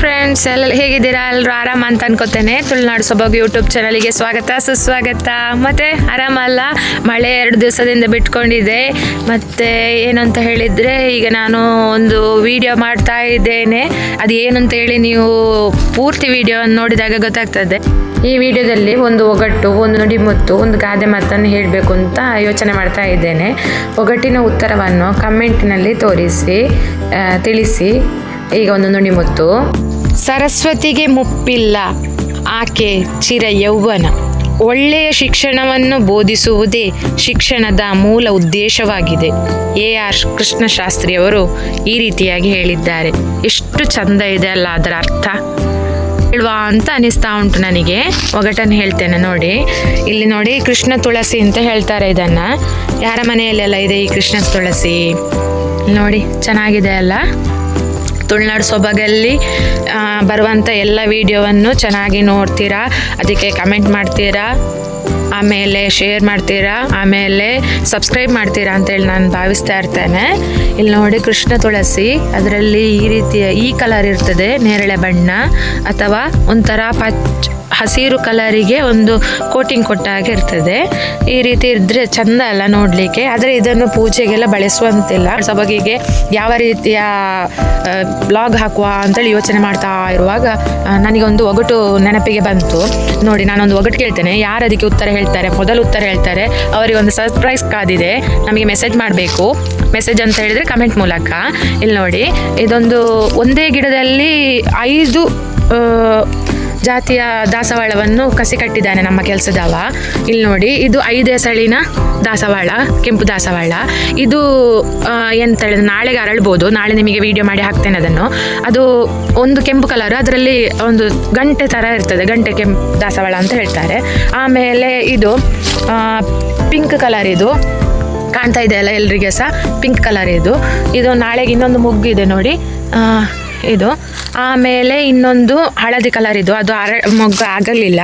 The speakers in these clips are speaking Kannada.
ಫ್ರೆಂಡ್ಸ್ ಎಲ್ಲ ಹೇಗಿದ್ದೀರಾ? ಎಲ್ಲರೂ ಆರಾಮ ಅಂತ ಅನ್ಕೋತೇನೆ. ತುಳುನಾಡು ಸೊಬಗು ಯೂಟ್ಯೂಬ್ ಚಾನಲಿಗೆ ಸ್ವಾಗತ, ಸುಸ್ವಾಗತ. ಮತ್ತೆ ಆರಾಮಲ್ಲ? ಮಳೆ ಎರಡು ದಿವಸದಿಂದ ಬಿಟ್ಕೊಂಡಿದೆ. ಮತ್ತೆ ಏನಂತ ಹೇಳಿದ್ರೆ, ಈಗ ನಾನು ಒಂದು ವಿಡಿಯೋ ಮಾಡ್ತಾ ಇದ್ದೇನೆ. ಅದು ಏನು ಅಂತ ಹೇಳಿ ನೀವು ಪೂರ್ತಿ ವಿಡಿಯೋ ನೋಡಿದಾಗ ಗೊತ್ತಾಗ್ತದೆ. ಈ ವಿಡಿಯೋದಲ್ಲಿ ಒಂದು ಒಗಟ್ಟು ಒಂದು ನುಡಿಮುತ್ತು, ಒಂದು ಗಾದೆ ಮಾತನ್ನು ಹೇಳಬೇಕು ಅಂತ ಯೋಚನೆ ಮಾಡ್ತಾ ಇದ್ದೇನೆ. ಒಗಟಿನ ಉತ್ತರವನ್ನು ಕಮೆಂಟ್ನಲ್ಲಿ ತೋರಿಸಿ ತಿಳಿಸಿ. ಈಗ ಒಂದು ನುಡಿಮುತ್ತು ಸರಸ್ವತಿಗೆ ಮುಪ್ಪಿಲ್ಲ, ಆಕೆ ಚಿರ ಯೌವನ. ಒಳ್ಳೆಯ ಶಿಕ್ಷಣವನ್ನು ಬೋಧಿಸುವುದೇ ಶಿಕ್ಷಣದ ಮೂಲ ಉದ್ದೇಶವಾಗಿದೆ. ಎ ಆರ್ ಕೃಷ್ಣಶಾಸ್ತ್ರಿಯವರು ಈ ರೀತಿಯಾಗಿ ಹೇಳಿದ್ದಾರೆ. ಎಷ್ಟು ಚಂದ ಇದೆ ಅಲ್ಲ ಅದರ ಅರ್ಥ? ಹೇಳುವ ಅಂತ ಅನಿಸ್ತಾ ಉಂಟು ನನಗೆ. ಒಗಟನ್ನು ಹೇಳ್ತೇನೆ ನೋಡಿ. ಇಲ್ಲಿ ನೋಡಿ ಕೃಷ್ಣ ತುಳಸಿ ಅಂತ ಹೇಳ್ತಾರೆ ಇದನ್ನ. ಯಾರ ಮನೆಯಲ್ಲೆಲ್ಲ ಇದೆ ಈ ಕೃಷ್ಣ ತುಳಸಿ? ನೋಡಿ, ಚೆನ್ನಾಗಿದೆ ಅಲ್ಲ? ತುಳುನಾಡು ಸೊಬಗಲ್ಲಿ ಬರುವಂಥ ಎಲ್ಲ ವಿಡಿಯೋವನ್ನು ಚೆನ್ನಾಗಿ ನೋಡ್ತೀರಾ? ಅದಕ್ಕೆ ಕಮೆಂಟ್ ಮಾಡ್ತೀರಾ? ಆಮೇಲೆ ಶೇರ್ ಮಾಡ್ತೀರಾ? ಆಮೇಲೆ ಸಬ್ಸ್ಕ್ರೈಬ್ ಮಾಡ್ತೀರಾ ಅಂತೇಳಿ ನಾನು ಭಾವಿಸ್ತಾ ಇರ್ತೇನೆ. ಇಲ್ಲಿ ನೋಡಿ ಕೃಷ್ಣ ತುಳಸಿ, ಅದರಲ್ಲಿ ಈ ರೀತಿಯ ಈ ಕಲರ್ ಇರ್ತದೆ, ನೇರಳೆ ಬಣ್ಣ, ಅಥವಾ ಒಂಥರ ಪಚ್ ಹಸಿರು ಕಲರಿಗೆ ಒಂದು ಕೋಟಿಂಗ್ ಕೊಟ್ಟ ಹಾಗೆ ಇರ್ತದೆ. ಈ ರೀತಿ ಇದ್ರೆ ಚಂದ ಅಲ್ಲ ನೋಡಲಿಕ್ಕೆ. ಆದರೆ ಇದನ್ನು ಪೂಜೆಗೆಲ್ಲ ಬಳಸುವಂತಿಲ್ಲ. ಸೊಬಗಿಗೆ ಯಾವ ರೀತಿಯ ಬ್ಲಾಗ್ ಹಾಕುವ ಅಂತೇಳಿ ಯೋಚನೆ ಮಾಡ್ತಾ ಇರುವಾಗ ನನಗೊಂದು ಒಗಟು ನೆನಪಿಗೆ ಬಂತು. ನೋಡಿ, ನಾನೊಂದು ಒಗಟು ಕೇಳ್ತೇನೆ. ಯಾರು ಅದಕ್ಕೆ ಉತ್ತರ ಹೇಳ್ತಾರೆ? ಮೊದಲು ಉತ್ತರ ಹೇಳ್ತಾರೆ. ಅವರಿಗೆ ಒಂದು ಸರ್ಪ್ರೈಸ್ ಕಾದಿದೆ ನಮಗೆ ಮೆಸೇಜ್ ಮಾಡಬೇಕು. ಮೆಸೇಜ್ ಅಂತ ಹೇಳಿದರೆ ಕಮೆಂಟ್ ಮೂಲಕ. ಇಲ್ಲಿ ನೋಡಿ, ಇದೊಂದು ಒಂದೇ ಗಿಡದಲ್ಲಿ ಐದು ಜಾತಿಯ ದಾಸವಾಳವನ್ನು ಕಸಿ ಕಟ್ಟಿದ್ದಾನೆ ನಮ್ಮ ಕೆಲಸದವ ಇಲ್ಲಿ ನೋಡಿ, ಇದು ಐದೇ ಸಳಿನ ದಾಸವಾಳ, ಕೆಂಪು ದಾಸವಾಳ. ಇದು ಎಂತ ಹೇಳಿದ್ರೆ ನಾಳೆಗೆ ಅರಳ್ಬೋದು. ನಾಳೆ ನಿಮಗೆ ವಿಡಿಯೋ ಮಾಡಿ ಹಾಕ್ತೇನೆ ಅದನ್ನು. ಅದು ಒಂದು ಕೆಂಪು ಕಲರ್ ಅದರಲ್ಲಿ ಒಂದು ಗಂಟೆ ಥರ ಇರ್ತದೆ, ಗಂಟೆ ಕೆಂಪು ದಾಸವಾಳ ಅಂತ ಹೇಳ್ತಾರೆ. ಆಮೇಲೆ ಇದು ಪಿಂಕ್ ಕಲರ್ ಇದು. ಕಾಣ್ತಾ ಇದೆ ಅಲ್ಲ ಎಲ್ರಿಗೆ ಸಹ ಪಿಂಕ್ ಕಲರ್ ಇದು. ಇದು ನಾಳೆಗೆ ಇನ್ನೊಂದು ಮುಗ್ಗು ಇದೆ ನೋಡಿ ಇದು. ಆಮೇಲೆ ಇನ್ನೊಂದು ಹಳದಿ ಕಲರ್ ಇದು. ಅದು ಅರ, ಮೊಗ್ಗು ಆಗಲಿಲ್ಲ.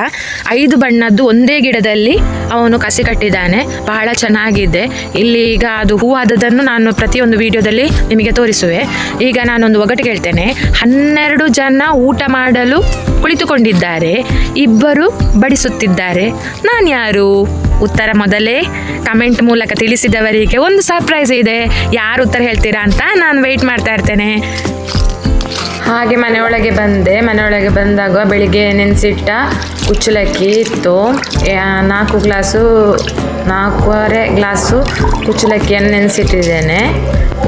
ಐದು ಬಣ್ಣದ್ದು ಒಂದೇ ಗಿಡದಲ್ಲಿ ಅವನು ಕಸಿ ಕಟ್ಟಿದ್ದಾನೆ. ಬಹಳ ಚೆನ್ನಾಗಿದೆ. ಇಲ್ಲಿ ಈಗ ಅದು ಹೂವಾದದನ್ನು ನಾನು ಪ್ರತಿಯೊಂದು ವಿಡಿಯೋದಲ್ಲಿ ನಿಮಗೆ ತೋರಿಸುವೆ. ಈಗ ನಾನೊಂದು ಒಗಟು ಹೇಳ್ತೇನೆ ಹನ್ನೆರಡು ಜನ ಊಟ ಮಾಡಲು ಕುಳಿತುಕೊಂಡಿದ್ದಾರೆ. ಇಬ್ಬರು ಬಡಿಸುತ್ತಿದ್ದಾರೆ. ನಾನು ಯಾರು? ಉತ್ತರ ಮೊದಲೇ ಕಮೆಂಟ್ ಮೂಲಕ ತಿಳಿಸಿದವರಿಗೆ ಒಂದು ಸರ್ಪ್ರೈಸ್ ಇದೆ. ಯಾರು ಉತ್ತರ ಹೇಳ್ತೀರಾ ಅಂತ ನಾನು ವೆಯ್ಟ್ ಮಾಡ್ತಾ ಇರ್ತೇನೆ. ಹಾಗೆ ಮನೆಯೊಳಗೆ ಬಂದೆ. ಮನೆಯೊಳಗೆ ಬಂದಾಗ ಬೆಳಿಗ್ಗೆ ನೆನೆಸಿಟ್ಟ ಕುಚ್ಚಲಕ್ಕಿ ಇತ್ತು. ನಾಲ್ಕು ಗ್ಲಾಸು, ನಾಲ್ಕೂವರೆ ಗ್ಲಾಸು ಕುಚ್ಚಲಕ್ಕಿಯನ್ನು ನೆನೆಸಿಟ್ಟಿದ್ದೇನೆ.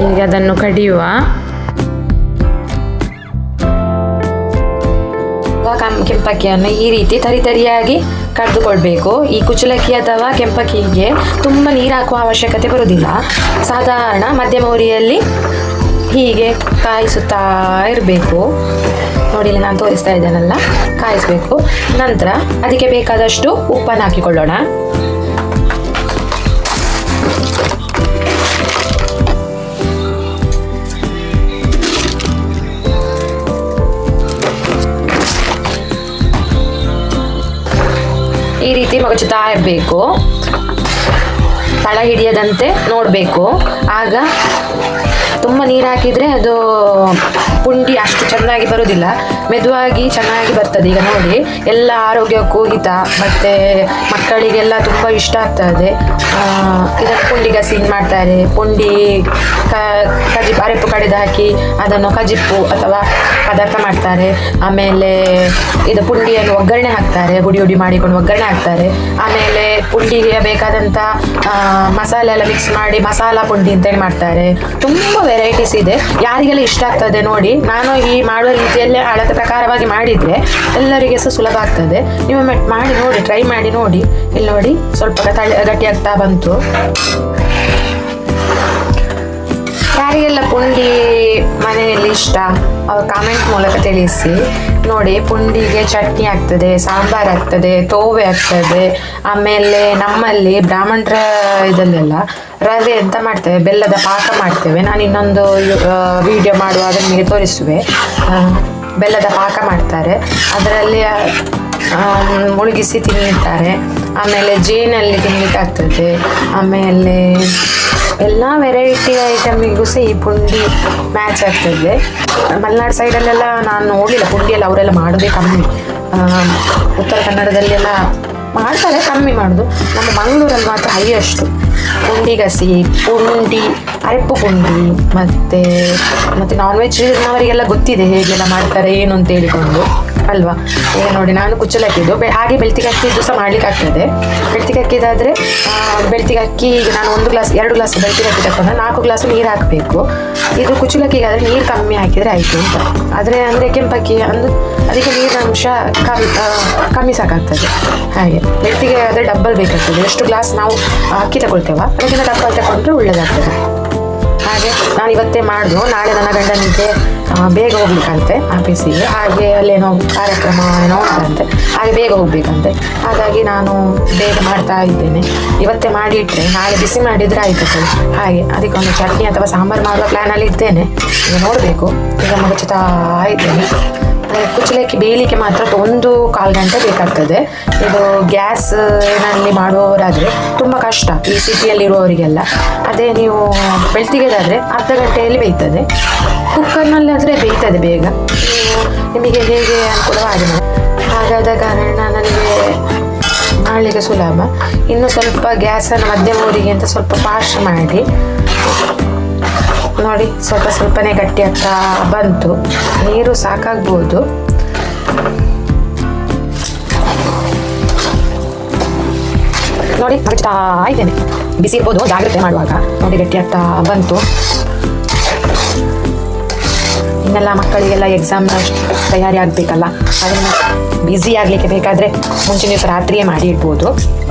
ಈಗ ಅದನ್ನು ಕಡಿಯುವ. ಕೆಂಪಕ್ಕಿಯನ್ನು ಈ ರೀತಿ ತರಿತರಿಯಾಗಿ ಕಡಿದುಕೊಳ್ಬೇಕು. ಈ ಕುಚಲಕ್ಕಿ ಅಥವಾ ಕೆಂಪಕ್ಕಿಗೆ ತುಂಬ ನೀರು ಹಾಕುವ ಅವಶ್ಯಕತೆ ಬರುವುದಿಲ್ಲ. ಸಾಧಾರಣ ಮಧ್ಯಮ ಉರಿಯಲ್ಲಿ ಹೀಗೆ ಕಾಯಿಸುತ್ತಾ ಇರಬೇಕು. ನೋಡಿ ನಾನು ತೋರಿಸ್ತಾ ಇದ್ದೇನಲ್ಲ? ಕಾಯಿಸಬೇಕು. ನಂತರ ಅದಕ್ಕೆ ಬೇಕಾದಷ್ಟು ಉಪ್ಪನ್ನು ಹಾಕಿಕೊಳ್ಳೋಣ. ಈ ರೀತಿ ಮಗಚುತ್ತಾ ಇರಬೇಕು. ತಳ ಹಿಡಿಯದಂತೆ ನೋಡಬೇಕು. ಆಗ ತುಂಬ ನೀರು ಹಾಕಿದರೆ ಅದು ಪುಂಡಿ ಅಷ್ಟು ಚೆನ್ನಾಗಿ ಬರೋದಿಲ್ಲ. ಮೆದುವಾಗಿ ಚೆನ್ನಾಗಿ ಬರ್ತದೆ. ಈಗ ನೋಡಿ, ಎಲ್ಲ ಆರೋಗ್ಯಕ್ಕೂ ಹಿತ. ಮತ್ತು ಮಕ್ಕಳಿಗೆಲ್ಲ ತುಂಬ ಇಷ್ಟ ಆಗ್ತದೆ ಆ, ಇದನ್ನು ಪುಂಡಿ ಗಸಿ ಮಾಡ್ತಾರೆ. ಪುಂಡಿ ಕಜಿಪ್ಪು ಅರೆಪ್ಪು ಕಡಿದು ಹಾಕಿ ಅದನ್ನು ಕಜಿಪ್ಪು ಅಥವಾ ಪದಾರ್ಥ ಮಾಡ್ತಾರೆ. ಆಮೇಲೆ ಇದು ಪುಂಡಿಯನ್ನು ಒಗ್ಗರಣೆ ಹಾಕ್ತಾರೆ. ಹುಡಿ ಹುಡಿ ಮಾಡಿಕೊಂಡು ಒಗ್ಗರಣೆ ಹಾಕ್ತಾರೆ. ಆಮೇಲೆ ಪುಂಡಿಗೆ ಬೇಕಾದಂಥ ಮಸಾಲೆ ಎಲ್ಲ ಮಿಕ್ಸ್ ಮಾಡಿ ಮಸಾಲ ಪುಂಡಿ ಅಂತೇಳಿ ಮಾಡ್ತಾರೆ. ತುಂಬ ವೆರೈಟೀಸ್ ಇದೆ. ಯಾರಿಗೆಲ್ಲ ಇಷ್ಟ ಆಗ್ತದೆ ನೋಡಿ ನಾನು ಈ ಮಾಡುವ ರೀತಿಯಲ್ಲೇ ಅಳತೆ ಪ್ರಕಾರವಾಗಿ ಮಾಡಿದರೆ ಎಲ್ಲರಿಗೆ ಸಹ ಸುಲಭ ಆಗ್ತದೆ. ನೀವು ಮಾಡಿ ನೋಡಿ ಟ್ರೈ ಮಾಡಿ ನೋಡಿ. ಇಲ್ಲಿ ನೋಡಿ, ಸ್ವಲ್ಪ ತಳಿ ಗಟ್ಟಿ ಆಗ್ತಾ ಬಂತು. ಯಾರಿಗೆಲ್ಲ ಪುಂಡಿ ಮನೆಯಲ್ಲಿ ಇಷ್ಟ, ಅವ್ರ ಕಾಮೆಂಟ್ ಮೂಲಕ ತಿಳಿಸಿ. ನೋಡಿ, ಪುಂಡಿಗೆ ಚಟ್ನಿ ಆಗ್ತದೆ, ಸಾಂಬಾರ್ ಆಗ್ತದೆ, ತೋವೆ ಆಗ್ತದೆ, ಆಮೇಲೆ ನಮ್ಮಲ್ಲಿ ಬ್ರಾಹ್ಮಣರ ಇದಲ್ಲೆಲ್ಲ ರವೆ ಅಂತ ಮಾಡ್ತೇವೆ, ಬೆಲ್ಲದ ಪಾಕ ಮಾಡ್ತೇವೆ. ನಾನು ಇನ್ನೊಂದು ವಿಡಿಯೋ ಮಾಡುವಾಗ ನಿಮಗೆ ತೋರಿಸುವೆ. ಬೆಲ್ಲದ ಪಾಕ ಮಾಡ್ತಾರೆ. ಅದರಲ್ಲಿ ಮುಳುಗಿಸಿ ತಿನ್ನುತ್ತಾರೆ ಆಮೇಲೆ ಜೇನಲ್ಲಿ ತಿನ್ಲಿಕ್ಕೆ ಆಗ್ತದೆ ಆಮೇಲೆ ಎಲ್ಲ ವೆರೈಟಿ ಐಟಮಿಗೂ ಸಹ ಈ ಪುಂಡಿ ಮ್ಯಾಚ್ ಆಗ್ತದೆ. ಮಲೆನಾಡು ಸೈಡಲ್ಲೆಲ್ಲ ನಾನು ನೋಡಿಲ್ಲ ಪುಂಡಿ ಎಲ್ಲ ಅವರೆಲ್ಲ ಮಾಡೋದೇ ಕಮ್ಮಿ. ಉತ್ತರ ಕನ್ನಡದಲ್ಲೆಲ್ಲ ಮಾಡ್ತಾರೆ, ಕಮ್ಮಿ ಮಾಡೋದು. ನಮ್ಮ ಮಂಗಳೂರಲ್ಲಿ ಮಾತ್ರ ಹೈಯೆಸ್ಟ್. ಪುಂಡಿ ಗಸಿ, ಪುಂಡಿ, ಅರೆಪ್ಪು ಪುಂಡಿ, ಮತ್ತು ಮತ್ತು ನಾನ್ ವೆಜ್ನವರಿಗೆಲ್ಲ ಗೊತ್ತಿದೆ ಹೇಗೆಲ್ಲ ಮಾಡ್ತಾರೆ, ಏನು ಅಂತ ಹೇಳಿಕೊಂಡು. ಅಲ್ವಾ? ಈಗ ನೋಡಿ, ನಾನು ಕುಚ್ಚಲಕ್ಕಿದ್ದು ಬೆ, ಹಾಗೆ ಬೆಳ್ತಿಗೆ ಅಕ್ಕಿ ಸಹ ಮಾಡ್ಲಿಕ್ಕೆ ಆಗ್ತದೆ. ಬೆಳ್ತಿಗೆ ಅಕ್ಕಿದಾದರೆ ಬೆಳ್ತಿಗೆ ಅಕ್ಕಿ ಈಗ ನಾನು ಒಂದು ಗ್ಲಾಸ್, ಎರಡು ಗ್ಲಾಸ್ ಬೆಳ್ತಿಗೆ ಅಕ್ಕಿ ತಗೊಂಡು ನಾಲ್ಕು ಗ್ಲಾಸ್ ನೀರು ಹಾಕಬೇಕು. ಇದು ಕುಚ್ಚಲಕ್ಕಿಗಾದರೆ ನೀರು ಕಮ್ಮಿ ಹಾಕಿದರೆ ಆಯಿತು ಅಂತ. ಆದರೆ ಅಂದರೆ ಕೆಂಪಕ್ಕಿ ಅಂದ್ರೆ ಅದಕ್ಕೆ ನೀರಿನ ಅಂಶ ಕಮ್ಮಿ ಕಮ್ಮಿ ಸಾಕಾಗ್ತದೆ. ಹಾಗೆ. ಬೆಳ್ತಿಗೆ ಆದರೆ ಡಬ್ಬಲ್ ಬೇಕಾಗ್ತದೆ. ಎಷ್ಟು ಗ್ಲಾಸ್ ನಾವು ಅಕ್ಕಿ ತಗೊಳ್ತೇವೆ? ಅದಕ್ಕಿಂತ ಡಬ್ಬಲ್ ತಗೊಂಡ್ರೆ ಒಳ್ಳೆಯದಾಗ್ತದೆ ಹಾಗೆ ನಾನು ಇವತ್ತೇ ಮಾಡಿದ್ರು ನಾಳೆ ನನ್ನ ಗಂಡನಿಗೆ ಬೇಗ ಹೋಗ್ಬೇಕಂತೆ, ಆಫೀಸಿಗೆ. ಹಾಗೆ ಅಲ್ಲೇನೋ ಕಾರ್ಯಕ್ರಮ ಏನೋ ಉಂಟಂತೆ. ಹಾಗೆ ಬೇಗ ಹೋಗ್ಬೇಕಂತೆ. ಹಾಗಾಗಿ ನಾನು ಬೇಗ ಮಾಡ್ತಾ ಇದ್ದೇನೆ. ಇವತ್ತೇ ಮಾಡಿ ಇಟ್ಟರೆ ನಾಳೆ ಬಿಸಿ ಮಾಡಿದರೆ ಸರ್. ಹಾಗೆ ಅದಕ್ಕೊಂದು ಚಟ್ನಿ ಅಥವಾ ಸಾಂಬಾರು ಮಾಡುವ ಪ್ಲ್ಯಾನಲ್ಲಿ ಇದ್ದೇನೆ. ಈಗ ನೋಡಬೇಕು. ಈಗ ಮುಗಿಸ್ತಾ ಇದ್ದೇನೆ. ಅದೇ ಕುಚ್ಚಲಕ್ಕಿ ಬೇಯಲಿಕ್ಕೆ ಮಾತ್ರ ಒಂದು ಕಾಲು ಗಂಟೆ ಬೇಕಾಗ್ತದೆ. ಇದು ಗ್ಯಾಸ್ನಲ್ಲಿ ಮಾಡುವವರಾದರೆ ತುಂಬ ಕಷ್ಟ, ಈ ಸಿಟಿಯಲ್ಲಿರುವವರಿಗೆಲ್ಲ. ಅದೇ ನೀವು ಬೆಳ್ತಿಗೆದಾದರೆ ಅರ್ಧ ಗಂಟೆಯಲ್ಲಿ ಬೇಯ್ತದೆ. ಕುಕ್ಕರ್ನಲ್ಲಿ ಆದರೆ ಬೇಯ್ತದೆ ಬೇಗ. ನಿಮಗೆ ಹೇಗೆ ಅನುಕೂಲ ಮಾಡಿ. ಹಾಗಾದ ಕಾರಣ ನನಗೆ ಮಾಡಲಿಕ್ಕೆ ಸುಲಭ. ಇನ್ನು ಸ್ವಲ್ಪ ಗ್ಯಾಸನ್ನು ಮಧ್ಯಮ ಊರಿಗೆ ಅಂತ ಸ್ವಲ್ಪ ಪಾಶ್ ಮಾಡಿ. ನೋಡಿ, ಸ್ವಲ್ಪ ಸ್ವಲ್ಪನೇ ಗಟ್ಟಿ ಆಗ್ತಾ ಬಂತು. ನೀರು ಸಾಕಾಗ್ಬೋದು. ನೋಡಿ ಇದ್ದೇನೆ. ಬಿಸಿ ಇರ್ಬೋದು, ಜಾಗ್ರತೆ ಮಾಡುವಾಗ. ನೋಡಿ, ಗಟ್ಟಿ ಆಗ್ತಾ ಬಂತು. ಇನ್ನೆಲ್ಲ ಮಕ್ಕಳಿಗೆಲ್ಲ ಎಕ್ಸಾಮ್ ತಯಾರಿ ಆಗಬೇಕಲ್ಲ. ಅದನ್ನು ಬ್ಯುಸಿ ಆಗಲಿಕ್ಕೆ ಬೇಕಾದರೆ ಮುಂಚಿನ ದಿವಸ ರಾತ್ರಿಯೇ ಮಾಡಿ ಇಡ್ಬೋದು.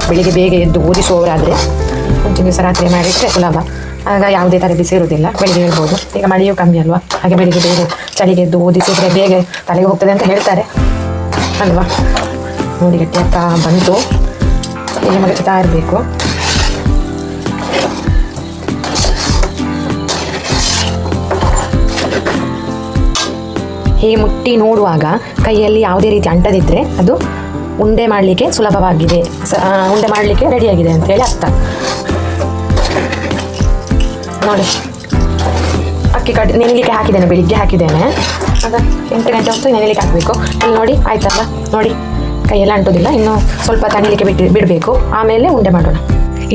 ಬೆಳಿಗ್ಗೆ ಬೇಗ ಎದ್ದು ಓದಿಸುವವರಾದರೆ ಮುಂಚಿನ ದಿವಸ ರಾತ್ರಿ ಮಾಡಿಟ್ಟರೆ ಸುಲಭ. ಆಗ ಯಾವುದೇ ಥರ ಬಿಸಿ ಇರುವುದಿಲ್ಲ. ಬೆಳಿಗ್ಗೆ ಇರ್ಬೋದು ಈಗ ಮಳೆಯೂ ಕಮ್ಮಿ ಅಲ್ವಾ? ಹಾಗೆ ಬೆಳಿಗ್ಗೆ ಬೇಗ ಚಳಿಗೆ ಎದ್ದು ಓದಿಸಿದ್ರೆ ಬೇಗ ತಲೆಗೆ ಹೋಗ್ತದೆ ಅಂತ ಹೇಳ್ತಾರೆ. ಅಲ್ವಾ? ನೋಡಿ, ಗಟ್ಟಿ ಆಗ್ತಾ ಬಂತು. ಈಗ ಮಗಚ್ತಾ ಇರಬೇಕು. ಹೀಗೆ ಮುಟ್ಟಿ ನೋಡುವಾಗ ಕೈಯಲ್ಲಿ ಯಾವುದೇ ರೀತಿ ಅಂಟದಿದ್ದರೆ ಅದು ಉಂಡೆ ಮಾಡಲಿಕ್ಕೆ ಸುಲಭವಾಗಿದೆ. ಉಂಡೆ ಮಾಡಲಿಕ್ಕೆ ರೆಡಿಯಾಗಿದೆ ಅಂತೇಳಿ ಅರ್ಥ. ನೋಡಿ. ಅಕ್ಕಿ ಕಟ್ ನೆನೆಲಿಕ್ಕೆ ಹಾಕಿದ್ದೇನೆ, ಬೆಳಿಗ್ಗೆ ಹಾಕಿದ್ದೇನೆ. ಆಗ ಎಂಟು ಗಂಟೆ ಹೊತ್ತು ನೆನೆಲಿಕ್ಕೆ ಹಾಕಬೇಕು. ಇಲ್ಲಿ ನೋಡಿ, ಆಯ್ತಲ್ಲ? ನೋಡಿ, ಕೈಯೆಲ್ಲ ಅಂಟೋದಿಲ್ಲ, ಇನ್ನು ಸ್ವಲ್ಪ ತಣಿಲಿಕ್ಕೆ ಬಿಟ್ಟು ಬಿಡಬೇಕು. ಆಮೇಲೆ ಉಂಡೆ ಮಾಡೋಣ.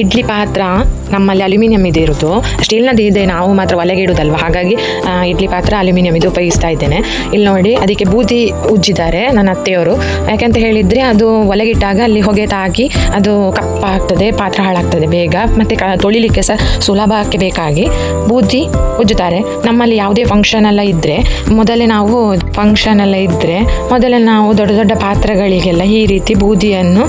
ಇಡ್ಲಿ ಪಾತ್ರ ನಮ್ಮಲ್ಲಿ ಅಲ್ಯೂಮಿನಿಯಂ ಇದೆ ಇರೋದು. ಸ್ಟೀಲ್ನದ್ದು ಇದೆ, ನಾವು ಮಾತ್ರ ಒಲೆಗೆ ಇಡೋದಲ್ವ? ಹಾಗಾಗಿ ಇಡ್ಲಿ ಪಾತ್ರ ಅಲ್ಯೂಮಿನಿಯಂ ಇದು ಉಪಯೋಗಿಸ್ತಾ ಇದ್ದೇನೆ. ಇಲ್ಲಿ ನೋಡಿ, ಅದಕ್ಕೆ ಬೂದಿ ಉಜ್ಜಿದ್ದಾರೆ ನನ್ನ ಅತ್ತೆಯವರು. ಯಾಕೆಂತ ಹೇಳಿದರೆ, ಅದು ಒಲೆಗಿಟ್ಟಾಗ ಅಲ್ಲಿ ಹೊಗೆ ತಾಕಿ ಅದು ಕಪ್ಪಾಗ್ತದೆ ಪಾತ್ರ ಹಾಳಾಗ್ತದೆ ಬೇಗ. ಮತ್ತು ಕ, ತೊಳಿಲಿಕ್ಕೆ ಸಹ ಸುಲಭಕ್ಕೆ ಬೇಕಾಗಿ ಬೂದಿ ಉಜ್ಜುತ್ತಾರೆ. ನಮ್ಮಲ್ಲಿ ಯಾವುದೇ ಫಂಕ್ಷನ್ ಎಲ್ಲ ಇದ್ದರೆ ಮೊದಲೇ ನಾವು ಫಂಕ್ಷನ್ ಎಲ್ಲ ಇದ್ದರೆ ಮೊದಲೇ ನಾವು ದೊಡ್ಡ ದೊಡ್ಡ ಪಾತ್ರಗಳಿಗೆಲ್ಲ ಈ ರೀತಿ ಬೂದಿಯನ್ನು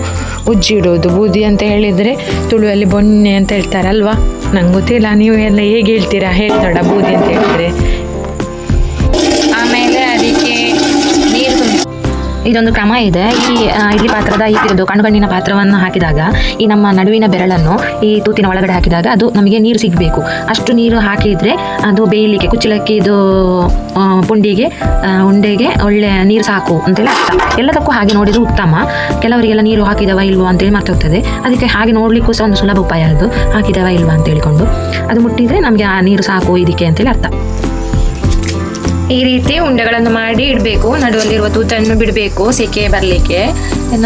ಉಜ್ಜಿಡೋದು ಬೂದಿ ಅಂತ ಹೇಳಿದರೆ ತುಳುವಲ್ಲಿ ಬೊನ್ನೆ ಅಂತ ಹೇಳ್ತಾರಲ್ವಾ? ನಂಗೆ ಗೊತ್ತಿಲ್ಲ, ನೀವು ಎಲ್ಲ ಹೇಗೆ ಹೇಳ್ತೀರಾ? ಹೇಳ್ತಾಡ ಬೂದಿ ಅಂತ ಹೇಳಿದ್ರೆ? ಇದೊಂದು ಕ್ರಮ ಇದೆ. ಈ ಇಡ್ಲಿ ಪಾತ್ರದ ಈ ಇದು ಕಣ್ಣುಗಣ್ಣಿನ ಪಾತ್ರವನ್ನು ಹಾಕಿದಾಗ, ಈ ನಮ್ಮ ನಡುವಿನ ಬೆರಳನ್ನು ಈ ತೂತಿನ ಒಳಗಡೆ ಹಾಕಿದಾಗ ಅದು ನಮಗೆ ನೀರು ಸಿಗಬೇಕು. ಅಷ್ಟು ನೀರು ಹಾಕಿದರೆ ಅದು ಬೇಯಲಿಕ್ಕೆ, ಕುಚ್ಚಲಕ್ಕಿ ಇದು ಪುಂಡಿಗೆ ಉಂಡೆಗೆ ಒಳ್ಳೆ ನೀರು ಸಾಕು ಅಂತೇಳಿ ಅರ್ಥ. ಎಲ್ಲದಕ್ಕೂ ಹಾಗೆ ನೋಡಿದ್ರು ಉತ್ತಮ. ಕೆಲವರಿಗೆಲ್ಲ ನೀರು ಹಾಕಿದವ ಇಲ್ವಾ ಅಂತೇಳಿ ಮರ್ತೋಗ್ತದೆ. ಅದಕ್ಕೆ ಹಾಗೆ ನೋಡಲಿಕ್ಕೂ ಸಹ ಒಂದು ಸುಲಭ ಉಪಾಯ ಅದು. ಹಾಕಿದವ ಇಲ್ವಾ ಅಂತ ಹೇಳಿಕೊಂಡು ಅದು ಮುಟ್ಟಿದರೆ ನಮಗೆ ಆ ನೀರು ಸಾಕು ಇದಕ್ಕೆ ಅಂತೇಳಿ ಅರ್ಥ. ಈ ರೀತಿ ಉಂಡೆಗಳನ್ನು ಮಾಡಿ ಇಡಬೇಕು. ನಡುವಲ್ಲಿರುವ ತೂತನ್ನು ಬಿಡಬೇಕು ಸೆಕೆ ಬರಲಿಕ್ಕೆ.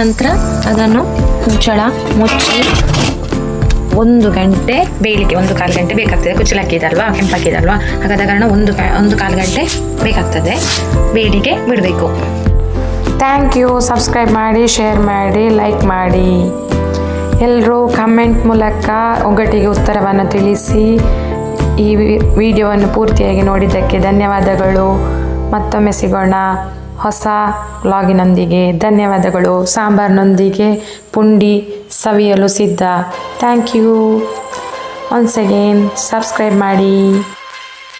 ನಂತರ ಅದನ್ನು ಮುಚ್ಚಳ ಮುಚ್ಚಿ ಒಂದು ಗಂಟೆ ಬೇಯಲಿಕ್ಕೆ, ಒಂದು ಕಾಲು ಗಂಟೆ ಬೇಕಾಗ್ತದೆ. ಕುಚ್ಚಲಕ್ಕಿದಲ್ವಾ ಕೆಂಪಾಕಿದಲ್ವಾ ಹಾಗಾದ ಕಾರಣ ಒಂದು ಒಂದು ಕಾಲು ಗಂಟೆ ಬೇಕಾಗ್ತದೆ ಬೇಯಲಿಕ್ಕೆ ಬಿಡಬೇಕು. ಥ್ಯಾಂಕ್ ಯು ಸಬ್ಸ್ಕ್ರೈಬ್ ಮಾಡಿ ಶೇರ್ ಮಾಡಿ ಲೈಕ್ ಮಾಡಿ. ಎಲ್ಲರೂ ಕಮೆಂಟ್ ಮೂಲಕ ಒಗ್ಗಟ್ಟಿಗೆ ಉತ್ತರವನ್ನು ತಿಳಿಸಿ. ಈ ವಿಡಿಯೋವನ್ನು ಪೂರ್ತಿಯಾಗಿ ನೋಡಿದ್ದಕ್ಕೆ ಧನ್ಯವಾದಗಳು. ಮತ್ತೊಮ್ಮೆ ಸಿಗೋಣ ಹೊಸ ವ್ಲಾಗಿನೊಂದಿಗೆ. ಧನ್ಯವಾದಗಳು. ಸಾಂಬಾರ್ನೊಂದಿಗೆ ಪುಂಡಿ ಸವಿಯಲು ಸಿದ್ಧ. Thank you. Once again subscribe ಮಾಡಿ.